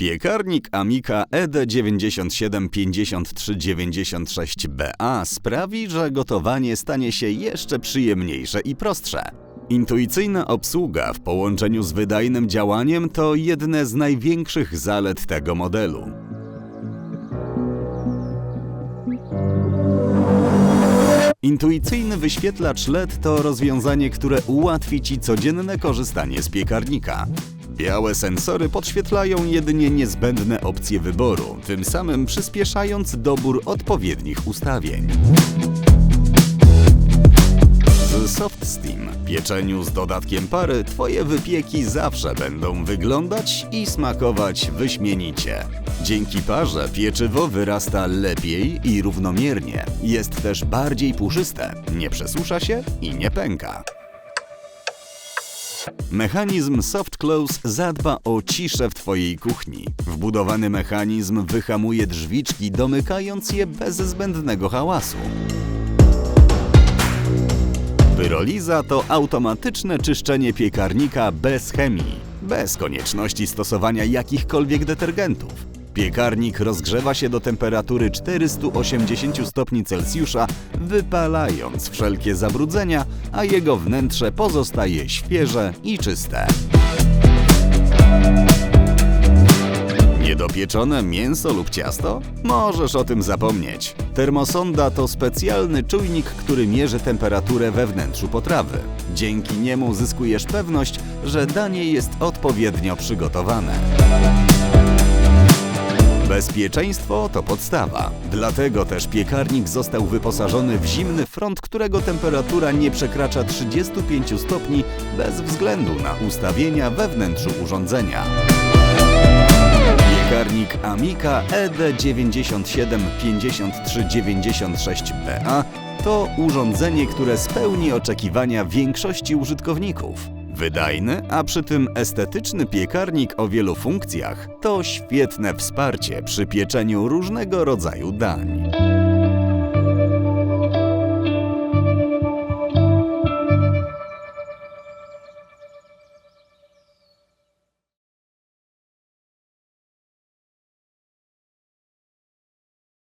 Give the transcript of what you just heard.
Piekarnik Amica E ED975396BA sprawi, że gotowanie stanie się jeszcze przyjemniejsze i prostsze. Intuicyjna obsługa w połączeniu z wydajnym działaniem to jedne z największych zalet tego modelu. Intuicyjny wyświetlacz LED to rozwiązanie, które ułatwi Ci codzienne korzystanie z piekarnika. Białe sensory podświetlają jedynie niezbędne opcje wyboru, tym samym przyspieszając dobór odpowiednich ustawień. Z Soft Steam, pieczeniu z dodatkiem pary, Twoje wypieki zawsze będą wyglądać i smakować wyśmienicie. Dzięki parze pieczywo wyrasta lepiej i równomiernie. Jest też bardziej puszyste, nie przesusza się i nie pęka. Mechanizm Soft Close zadba o ciszę w Twojej kuchni. Wbudowany mechanizm wyhamuje drzwiczki, domykając je bez zbędnego hałasu. Pyroliza to automatyczne czyszczenie piekarnika bez chemii, bez konieczności stosowania jakichkolwiek detergentów. Piekarnik rozgrzewa się do temperatury 480 stopni Celsjusza, wypalając wszelkie zabrudzenia, a jego wnętrze pozostaje świeże i czyste. Niedopieczone mięso lub ciasto? Możesz o tym zapomnieć. Termosonda to specjalny czujnik, który mierzy temperaturę we wnętrzu potrawy. Dzięki niemu zyskujesz pewność, że danie jest odpowiednio przygotowane. Bezpieczeństwo to podstawa. Dlatego też piekarnik został wyposażony w zimny front, którego temperatura nie przekracza 35 stopni bez względu na ustawienia we wnętrzu urządzenia. Piekarnik Amica E ED975396BA to urządzenie, które spełni oczekiwania większości użytkowników. Wydajny, a przy tym estetyczny piekarnik o wielu funkcjach to świetne wsparcie przy pieczeniu różnego rodzaju dań.